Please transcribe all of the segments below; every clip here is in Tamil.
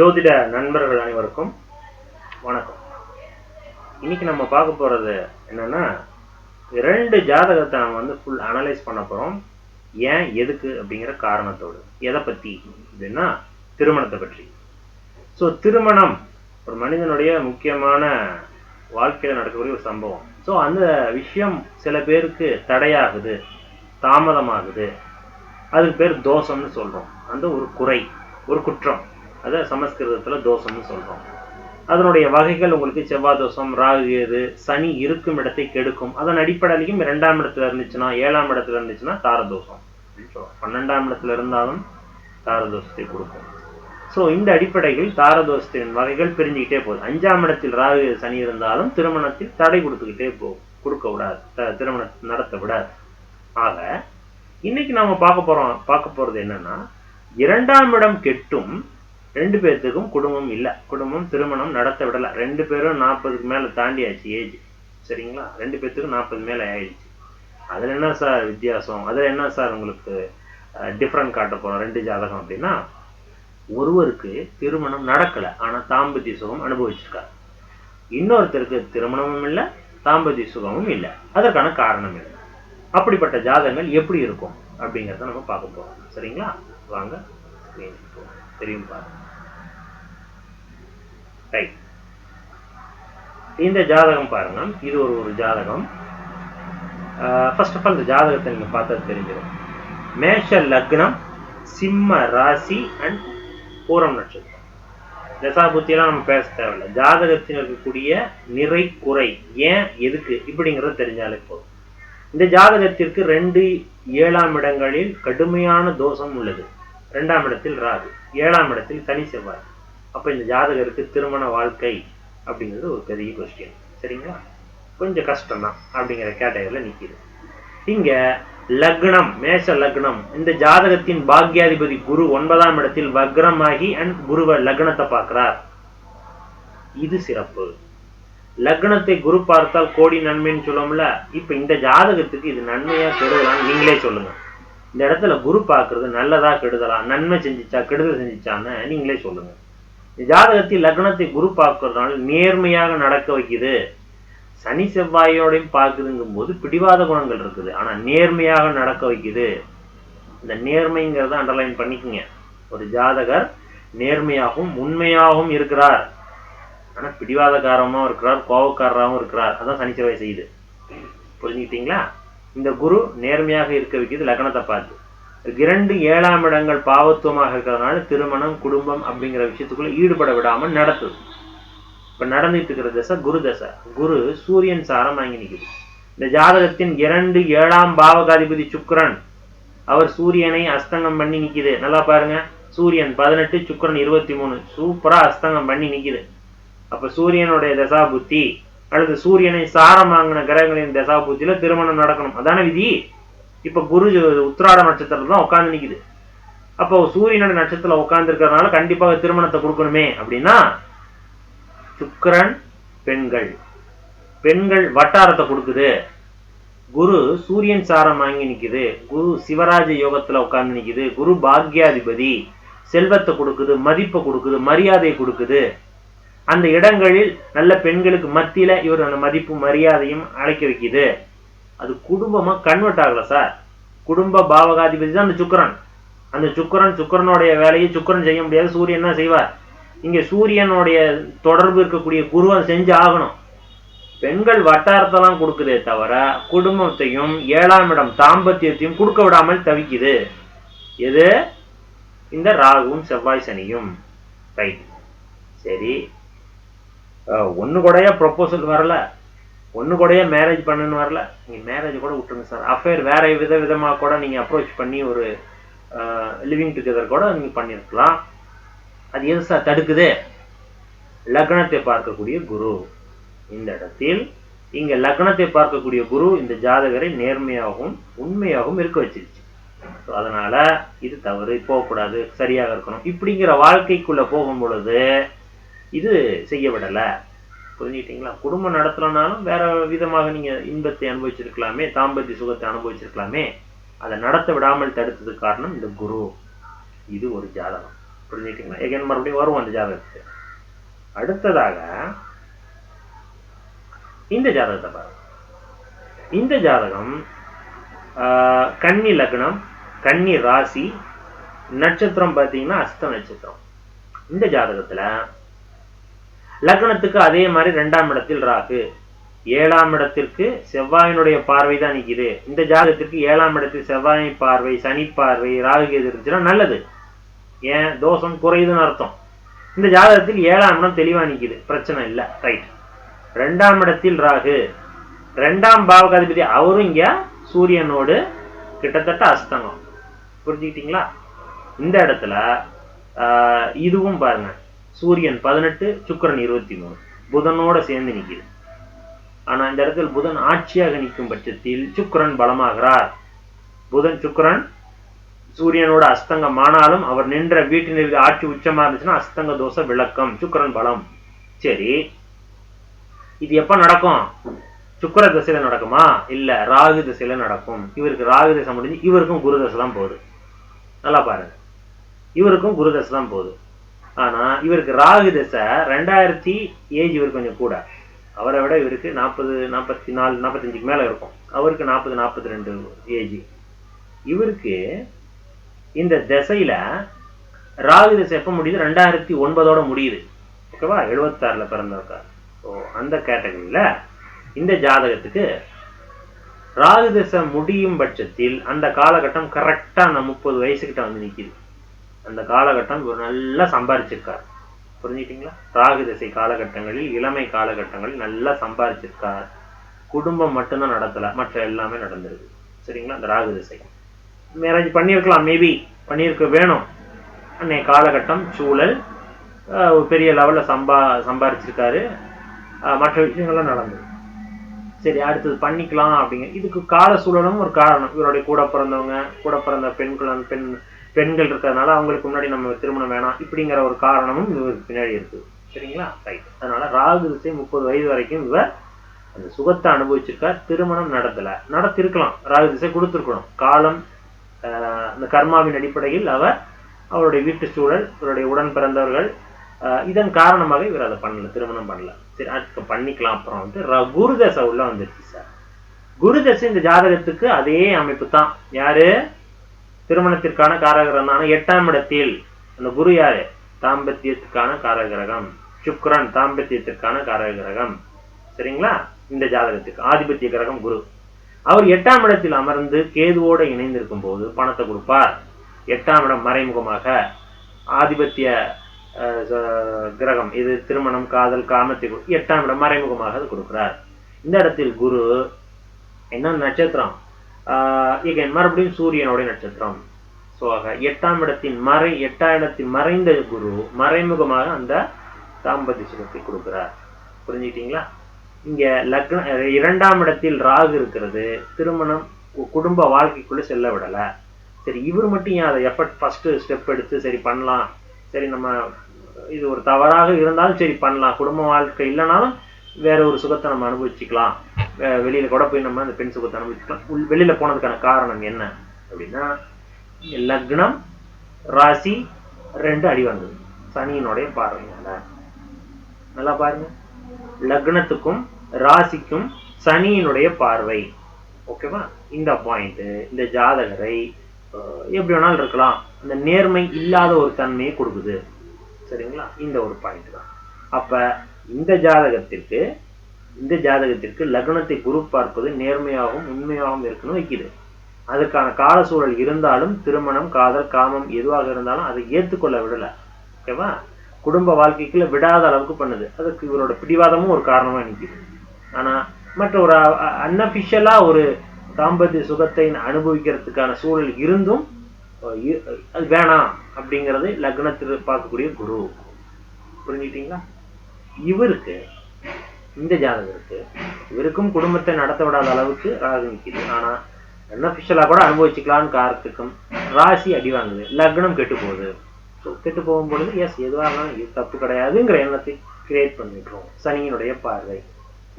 ஜோதிட நண்பர்கள் அனைவருக்கும் வணக்கம். இன்னைக்கு நம்ம பார்க்க போறது என்னன்னா ரெண்டு ஜாதகத்தை நம்ம வந்து ஃபுல் அனலைஸ் பண்ண போறோம். ஏன் எதுக்கு அப்படிங்கிற காரணத்தோடு. எதை பத்தி? அப்படின்னா திருமணத்தை பற்றி. ஸோ திருமணம் ஒரு மனிதனுடைய முக்கியமான வாழ்க்கையில் நடக்கக்கூடிய ஒரு சம்பவம். ஸோ அந்த விஷயம் சில பேருக்கு தடையாகுது தாமதமாகுது. அதுக்கு பேர் தோஷம்னு சொல்றோம். அந்த ஒரு குறை ஒரு குற்றம். அதை சமஸ்கிருதத்துல தோஷம்னு சொல்றோம். அதனுடைய வகைகள் உங்களுக்கு செவ்வாய் தோஷம் ராகு கேது சனி இருக்கும் இடத்தை கெடுக்கும். அதன் அடிப்படையிலையும் இரண்டாம் இடத்துல இருந்துச்சுன்னா ஏழாம் இடத்துல இருந்துச்சுன்னா தாரதோஷம் அப்படின்னு பன்னெண்டாம் இடத்துல இருந்தாலும் தாரதோஷத்தை கொடுக்கும். ஸோ இந்த அடிப்படையில் தாரதோஷத்தின் வகைகள் பிரிஞ்சுக்கிட்டே போகுது. அஞ்சாம் இடத்தில் ராகு சனி இருந்தாலும் திருமணத்தில் தடை கொடுத்துக்கிட்டே போகும் கொடுக்க விடாது. திருமணம் திருமணத்தை நடத்த விடாது. ஆக இன்னைக்கு நாம பார்க்க போறோம் பார்க்க போறது என்னன்னா இரண்டாம் இடம் கெட்டும் ரெண்டு பேர்த்துக்கும் குடும்பம் இல்லை. குடும்பம் திருமணம் நடத்த விடலை. ரெண்டு பேரும் நாற்பதுக்கு மேலே தாண்டியாச்சு ஏஜ். சரிங்களா? ரெண்டு பேர்த்துக்கும் நாற்பது மேலே ஆயிடுச்சு. அதில் என்ன சார் வித்தியாசம்? அதில் என்ன சார் உங்களுக்கு டிஃப்ரெண்ட் காட்ட போகிறோம் ரெண்டு ஜாதகம் அப்படின்னா ஒருவருக்கு திருமணம் நடக்கலை. ஆனால் தாம்பத்திய சுகம் அனுபவிச்சிருக்கார். இன்னொருத்தருக்கு திருமணமும் இல்லை தாம்பத்திய சுகமும் இல்லை. அதற்கான காரணம் இல்லை அப்படிப்பட்ட ஜாதகங்கள் எப்படி இருக்கும்? அப்படிங்கிறத நம்ம பார்க்க போகிறோம் சரிங்களா? வாங்க screen தெரியும் பாருங்க. ரைட் இந்த ஜாதகம் பாருங்க. இது ஒரு ஒரு ஜாதகம். ஃபர்ஸ்ட் ஆஃப் ஆல் இந்த ஜாதகத்தை நீங்க பார்த்தா தெரிஞ்சிடும். மேஷ லக்னம் சிம்ம ராசி அண்ட் பூரம் நட்சத்திரம். தசாபுத்தியெல்லாம் நம்ம பேச தேவையில்லை. ஜாதகத்தில் இருக்கக்கூடிய நிறை குறை ஏன் எதுக்கு இப்படிங்கிறத தெரிஞ்சாலே போதும். இந்த ஜாதகத்திற்கு ரெண்டு ஏழாம் இடங்களில் கடுமையான தோஷம் உள்ளது. ரெண்டாம் இடத்தில் ராகு ஏழாம் இடத்தில் சனி செவ்வாய். அப்ப இந்த ஜாதகருக்கு திருமண வாழ்க்கை அப்படிங்கிறது ஒரு பெரிய கொஸ்டின் சரிங்களா? கொஞ்சம் கஷ்டம்தான் அப்படிங்கிற கேட்டகரியில் நிற்கிது இங்க லக்னம் மேஷ லக்னம் இந்த ஜாதகத்தின் பாக்யாதிபதி குரு ஒன்பதாம் இடத்தில் வக்ரமாகி அண்ட் குருவ லக்னத்தை பார்க்கிறார். இது சிறப்பு. லக்னத்தை குரு பார்த்தால் கோடி நன்மைன்னு சொல்லுவோம்ல இப்ப இந்த ஜாதகத்துக்கு இது நன்மையா பெறுவலாம் நீங்களே சொல்லுங்க. இந்த இடத்துல குரு பார்க்கறது நல்லதா கெடுதலா? நன்மை செஞ்சிச்சா கெடுதல் செஞ்சிச்சான்னு நீங்களே சொல்லுங்க. இந்த ஜாதகத்தில் லக்னத்தை குரு பார்க்கறதுனால நேர்மையாக நடக்க வைக்குது. சனி செவ்வாயோடையும் பார்க்குதுங்கும் போது பிடிவாத குணங்கள் இருக்குது. ஆனால் நேர்மையாக நடக்க வைக்குது. இந்த நேர்மைங்கிறத அண்டர்லைன் பண்ணிக்கங்க. ஒரு ஜாதகர் நேர்மையாகவும் உண்மையாகவும் இருக்கிறார். ஆனால் பிடிவாதக்காரமாகவும் இருக்கிறார் கோபக்காரராகவும் இருக்கிறார். அதான் சனி செவ்வாய் செய்யுது. புரிஞ்சுக்கிட்டீங்களா? இந்த குரு நேர்மையாக இருக்க வைக்கிறது லக்னத்தை பார்த்து. இரண்டு ஏழாம் இடங்கள் பாவத்துவமாக இருக்கிறதுனால திருமணம் குடும்பம் அப்படிங்கிற விஷயத்துக்குள்ள ஈடுபட விடாமல் நடத்துது இப்ப நடந்துட்டு இருக்கிற தசை குரு தசை. குரு சூரியன் சாரம் வாங்கி நிற்குது இந்த ஜாதகத்தின் இரண்டு ஏழாம் பாவகாதிபதி சுக்ரன் அவர் சூரியனை அஸ்தங்கம் பண்ணி நிற்கிது நல்லா பாருங்க. சூரியன் பதினெட்டு சுக்ரன் இருபத்தி மூணு. சூப்பராக அஸ்தங்கம் பண்ணி நிற்கிது அப்போ சூரியனுடைய தசா புத்தி அல்லது சூரியனை சாரம் வாங்கின கிரகங்களின் தசா திருமணம் நடக்கணும். அதான விதி? இப்ப குரு உத்திராட நட்சத்திரத்துல தான் உட்காந்து நிக்குது. அப்போ சூரியனோட நட்சத்திரத்துல உட்கார்ந்து இருக்கிறதுனால கண்டிப்பாக திருமணத்தை கொடுக்கணுமே. அப்படின்னா சுக்கரன் பெண்கள். பெண்கள் வட்டாரத்தை கொடுக்குது. குரு சூரியன் சாரம் வாங்கி நிக்குது. குரு சிவராஜ யோகத்துல உட்கார்ந்து நிக்குது. குரு பாக்யாதிபதி. செல்வத்தை கொடுக்குது மதிப்பை கொடுக்குது மரியாதை கொடுக்குது. அந்த இடங்களில் நல்ல பெண்களுக்கு மத்தியில இவர் அந்த மதிப்பு மரியாதையும் அழைக்க வைக்குது. அது குடும்பமா கன்வெர்ட் ஆகல சார் குடும்ப பாவகாதிபதி தான் அந்த சுக்கிரன். அந்த சுக்கிரன் சுக்கிரனுடைய வேலையை சுக்கிரன் செய்ய முடியாது சூரியன் தான் செய்வார்? இங்க சூரியனுடைய தொடர்பு இருக்கக்கூடிய குரு செஞ்சு ஆகணும். பெண்கள் வட்டாரத்தெல்லாம் கொடுக்குதே தவிர குடும்பத்தையும் ஏழாம் இடம் தாம்பத்தியத்தையும் கொடுக்க விடாமல் தவிக்குது. எது? இந்த ராகுவும் செவ்வாய் சனியும். ரைட் சரி. ஒன்று கூடயே ப்ரொப்போசல் ப்ரொபோசல் வரல. ஒன்று கூடயா மேரேஜ் பண்ணுன்னு வரல. நீங்கள் மேரேஜ் கூட விட்டுருங்க சார் அஃபேர் வேற வித விதமாக கூட நீங்கள் அப்ரோச் பண்ணி ஒரு லிவிங் டுகெதர் கூட நீங்கள் பண்ணியிருக்கலாம் அது எது சார் தடுக்குது. லக்னத்தை பார்க்கக்கூடிய குரு. இந்த இடத்தில் இங்க லக்னத்தை பார்க்கக்கூடிய குரு இந்த ஜாதகரை நேர்மையாகவும் உண்மையாகவும் இருக்க வச்சிருச்சு. ஸோ அதனால இது தவறு போகக்கூடாது சரியாக இருக்கணும். இப்படிங்கிற வாழ்க்கைக்குள்ள போகும் பொழுது இது செய்ய விடலை புரிஞ்சுக்கிட்டீங்களா? குடும்பம் நடத்தலனாலும் வேற விதமாக நீங்க இன்பத்தை அனுபவிச்சிருக்கலாமே தாம்பத்திய சுகத்தை அனுபவிச்சிருக்கலாமே. அதை நடத்த விடாமல் தடுத்தது காரணம் இந்த குரு. இது ஒரு ஜாதகம். புரிஞ்சுக்கிட்டீங்களா? எகன் மறுபடியும் வரும் அந்த ஜாதகத்துக்கு. அடுத்ததாக இந்த ஜாதகத்தை பாருங்க. இந்த ஜாதகம் ஆஹ், கன்னி லக்னம் கன்னி ராசி நட்சத்திரம் பார்த்தீங்கன்னா அஸ்த நட்சத்திரம். இந்த ஜாதகத்துல லக்னத்துக்கு அதே மாதிரி ரெண்டாம் இடத்தில் ராகு. ஏழாம் இடத்திற்கு செவ்வாயினுடைய பார்வை தான் நிற்கிது இந்த ஜாதகத்திற்கு ஏழாம் இடத்தில் செவ்வாய் பார்வை சனி பார்வை ராகு கேது இருந்துச்சுன்னா நல்லது. ஏன்? தோஷம் குறையுதுன்னு அர்த்தம். இந்த ஜாதகத்தில் ஏழாம் இடம் தெளிவா நிற்கிது பிரச்சனை இல்லை. ரைட் ரெண்டாம் இடத்தில் ராகு. ரெண்டாம் பாவகாதிபதி அவரும் இங்க சூரியனோடு கிட்டத்தட்ட அஸ்தங்கம் புரிஞ்சுக்கிட்டீங்களா? இந்த இடத்துல இதுவும் பாருங்க. சூரியன் பதினெட்டு சுக்கிரன் இருபத்தி மூணு. புதனோட சேர்ந்து நிக்குது. ஆனா இந்த இடத்தில் புதன் ஆட்சியாக நிற்கும் பட்சத்தில் சுக்கிரன் பலமாகிறார். புதன் சுக்கிரன் சூரியனோட அஸ்தங்கம் ஆனாலும் அவர் நின்ற வீட்டினில் ஆட்சி உச்சமா இருந்துச்சுன்னா அஸ்தங்க தோஷ விளக்கம் சுக்கிரன் பலம். சரி இது எப்ப நடக்கும்? சுக்கிர திசையில நடக்குமா? இல்ல ராகு திசையில நடக்கும். இவருக்கு ராகு திசை முடிஞ்சு இவருக்கும் குரு தசை தான் போகுது. நல்லா பாருங்க. இவருக்கும் குரு தசை தான் போகுது. ஆனா இவருக்கு ராகு திசை ரெண்டாயிரத்தி ஏஜ் இவர் கொஞ்சம் கூட. அவரை விட இவருக்கு நாற்பது நாற்பத்தி நாலு நாற்பத்தஞ்சுக்கு மேல இருக்கும். அவருக்கு நாற்பது நாற்பத்தி ரெண்டு ஏஜ். இவருக்கு இந்த திசையில ராகு திசை எப்ப முடியுது? ரெண்டாயிரத்தி ஒன்பதோட முடியுது. ஓகேவா? எழுபத்தாறுல பிறந்தவங்க ஸோ அந்த கேட்டகரியில் இந்த ஜாதகத்துக்கு ராகு திசை முடியும் பட்சத்தில் அந்த காலகட்டம் கரெக்டா அந்த முப்பது வயசுக்கிட்ட வந்து நிற்கிது அந்த காலகட்டம் இவர் நல்லா சம்பாரிச்சிருக்கார். புரிஞ்சுக்கிட்டீங்களா? ராகு திசை காலகட்டங்களில் இளமை காலகட்டங்களில் நல்லா சம்பாரிச்சிருக்கார். குடும்பம் மட்டும்தான் நடத்தலை மற்ற எல்லாமே நடந்திருக்கு. சரிங்களா? அந்த ராகு திசை. மேரேஜ் பண்ணியிருக்கலாம் மேபி பண்ணியிருக்க வேணும். அன்னைய காலகட்டம் சூழல் ஆஹ் ஒரு பெரிய லெவல்ல சம்பா சம்பாரிச்சிருக்காரு. ஆஹ் மற்ற விஷயங்கள்லாம் நடந்தது. சரி அடுத்தது பண்ணிக்கலாம் அப்படிங்க. இதுக்கு கால சூழலும் ஒரு காரணம். இவருடைய கூட பிறந்தவங்க கூட பிறந்த பெண்கள் பெண் பெண்கள் இருக்கிறதுனால அவங்களுக்கு முன்னாடி நம்ம திருமணம் வேணாம் இப்படிங்கிற ஒரு காரணமும் இவருக்கு பின்னாடி இருக்குது சரிங்களா? ரைட் அதனால ராகு திசை முப்பது வயது வரைக்கும் இவர் அந்த சுகத்தை அனுபவிச்சிருக்கார் திருமணம் நடத்தல நடத்திருக்கலாம். ராகு திசை கொடுத்துருக்கணும். காலம் ஆஹ் அந்த கர்மாவின் அடிப்படையில் அவர் அவருடைய வீட்டு சூழல் இவருடைய உடன் பிறந்தவர்கள் ஆஹ் இதன் காரணமாக இவர் அதை பண்ணல திருமணம் பண்ணல. சரி அதுக்கு பண்ணிக்கலாம் அப்புறம் வந்து ர- குரு தசை உள்ள வந்துருச்சு சார். குரு தசை இந்த ஜாதகத்துக்கு அதே அமைப்பு தான். யாரு? திருமணத்திற்கான காரகிரகமான எட்டாம் இடத்தில் அந்த குரு யாரு? தாம்பத்தியத்துக்கான காரகிரகம். சுக்ரன் தாம்பத்தியத்திற்கான காரகிரகம். சரிங்களா? இந்த ஜாதகத்துக்கு ஆதிபத்திய கிரகம் குரு. அவர் எட்டாம் இடத்தில் அமர்ந்து கேதுவோட இணைந்திருக்கும் போது பணத்தை கொடுப்பார். எட்டாம் இடம் மறைமுகமாக ஆதிபத்திய கிரகம். இது திருமணம் காதல் காமத்தை எட்டாம் இடம் மறைமுகமாக அது கொடுக்கிறார். இந்த இடத்தில் குரு என்ன நட்சத்திரம்? இகன் மறுபடியும் சூரியனுடைய நட்சத்திரம். ஸோ ஆக எட்டாம் இடத்தின் மறை எட்டாம் இடத்தின் மறைந்த குரு மறைமுகமாக அந்த தாம்பத்திய சுகத்தை கொடுக்கிறார். புரிஞ்சுக்கிட்டீங்களா? இங்க லக்ன இரண்டாம் இடத்தில் ராகு இருக்கிறது. திருமணம் குடும்ப வாழ்க்கைக்குள்ள செல்ல விடல. சரி இவர் மட்டும் ஏன் அதை எஃபர்ட் ஃபஸ்ட்டு ஸ்டெப் எடுத்து சரி பண்ணலாம். சரி நம்ம இது ஒரு தவறாக இருந்தாலும் சரி பண்ணலாம். குடும்ப வாழ்க்கை இல்லைனாலும் வேற ஒரு சுகத்தை நம்ம அனுபவிச்சுக்கலாம். வெளியில கூட போய் நம்ம அந்த பெண் சுகத்தை அனுபவிச்சுக்கலாம். உள் வெளியில போனதுக்கான காரணம் என்ன அப்படின்னா லக்னம் ராசி ரெண்டு அடி வந்தது. சனியினுடைய பார்வையால நல்லா பாருங்க. லக்னத்துக்கும் ராசிக்கும் சனியினுடைய பார்வை. ஓகேவா இந்த பாயிண்ட் இந்த ஜாதகரை எப்படி வேணாலும் இருக்கலாம். அந்த நேர்மை இல்லாத ஒரு தன்மையை கொடுக்குது. சரிங்களா? இந்த ஒரு பாயிண்ட் தான். அப்ப இந்த ஜாதகத்திற்கு இந்த ஜாதகத்திற்கு லக்னத்தை குரு பார்ப்பது நேர்மையாகவும் உண்மையாகவும் இருக்கணும் வைக்குது. அதுக்கான கால சூழல் இருந்தாலும் திருமணம் காதல் காமம் எதுவாக இருந்தாலும் அதை ஏற்றுக்கொள்ள விடலை. ஓகேவா குடும்ப வாழ்க்கைக்குள்ள விடாத அளவுக்கு பண்ணுது. அதுக்கு இவரோட பிடிவாதமும் ஒரு காரணமாக நிற்கிது ஆனா மற்ற ஒரு அன்அஃபிஷியலாக ஒரு தாம்பத்திய சுகத்தை அனுபவிக்கிறதுக்கான சூழல் இருந்தும் இ- அது வேணாம் அப்படிங்கிறது லக்னத்தில் பார்க்கக்கூடிய குரு. புரிஞ்சுக்கிட்டீங்களா? இவருக்கு இந்த ஜாதகருக்கு இவருக்கும் குடும்பத்தை நடத்த விடாத அளவுக்கு ராகு நிற்கிது ஆனா அன்அபிஷியலா கூட அனுபவிச்சுக்கலாம்னு காரத்துக்கும் ராசி அடி வாங்குது. லக்னம் கெட்டு போகுது. ஸோ கெட்டு போகும்பொழுது எஸ் எதுவாக இருந்தாலும் இது தப்பு கிடையாதுங்கிற எண்ணத்தை கிரியேட் பண்ணிடுறோம் சனியினுடைய பார்வை.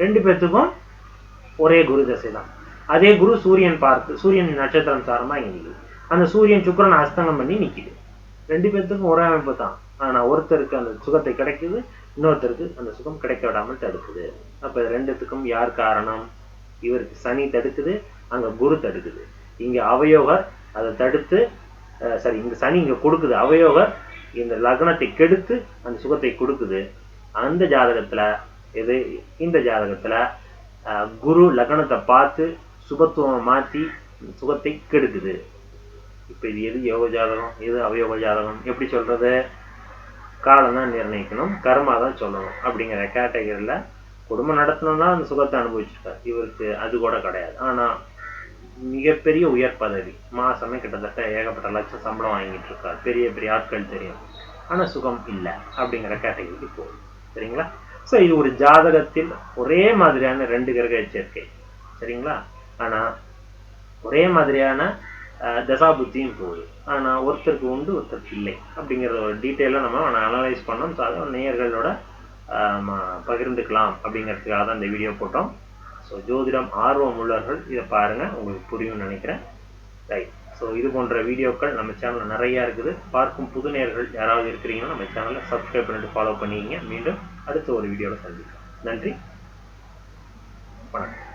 ரெண்டு பேர்த்துக்கும் ஒரே குரு தசை தான் அதே குரு சூரியன் பார்த்து சூரியன் நட்சத்திரம் சாரமா இங்கே அந்த சூரியன் சுக்கரன் அஸ்தங்கம் பண்ணி நிக்குது. ரெண்டு பேர்த்துக்கும் ஒரே அமைப்பு தான் ஆனா ஒருத்தருக்கு அந்த சுகத்தை கிடைக்குது இன்னொருத்தருக்கு அந்த சுகம் கிடைக்க விடாமல் தடுக்குது. அப்ப ரெண்டுத்துக்கும் யார் காரணம்? இவருக்கு சனி தடுக்குது அங்க குரு தடுக்குது. இங்க அவயோகர் அதை தடுத்து சரி இங்க சனி இங்க கொடுக்குது. அவயோகர் இந்த லக்னத்தை கெடுத்து அந்த சுகத்தை கொடுக்குது. அந்த ஜாதகத்துல இது இந்த ஜாதகத்துல குரு லக்னத்தை பார்த்து சுபத்துவம் மாத்தி சுகத்தை கெடுக்குது. இப்ப இது எது யோக ஜாதகம்? எது அவயோக ஜாதகம்? எப்படி சொல்றது? காலம் தான் நிர்ணயிக்கணும். கர்மா தான் சொல்லணும் அப்படிங்கிற கேட்டகரியில் குடும்பம் நடத்தணும்னா அந்த சுகத்தை அனுபவிச்சிருக்காரு இவருக்கு அது கூட கிடையாது. ஆனா மிகப்பெரிய உயர் பதவி மாசமே கிட்டத்தட்ட ஏகப்பட்ட லட்சம் சம்பளம் வாங்கிட்டு இருக்கார். பெரிய பெரிய ஆட்கள் தெரியும். ஆனா சுகம் இல்லை அப்படிங்கிற கேட்டகரிக்கு போகும் சரிங்களா? சோ இது ஒரு ஜாதகத்தில் ஒரே மாதிரியான ரெண்டு கிரக சேர்க்கை சரிங்களா? ஆனா ஒரே மாதிரியான தசாபுத்தியும் போகுது ஆனால் ஒருத்தருக்கு உண்டு ஒருத்தருக்கு இல்லை. அப்படிங்கிற ஒரு டீட்டெயிலாக நம்ம அனலைஸ் பண்ணோம். ஸோ அதை நேயர்களோட பகிர்ந்துக்கலாம் அப்படிங்கிறதுக்காக தான் இந்த வீடியோ போட்டோம். ஸோ ஜோதிடம் ஆர்வம் உள்ளவர்கள் இதை பாருங்கள் உங்களுக்கு புரியும்னு நினைக்கிறேன். ரைட் ஸோ இது போன்ற வீடியோக்கள் நம்ம சேனலில் நிறையா இருக்குது. பார்க்கும் புது நேயர்கள் யாராவது இருக்கிறீங்கன்னா நம்ம சேனலை சப்ஸ்கிரைப் பண்ணிட்டு ஃபாலோ பண்ணிக்கிங்க. மீண்டும் அடுத்த ஒரு வீடியோவில் சந்திக்கலாம். நன்றி. வணக்கம்.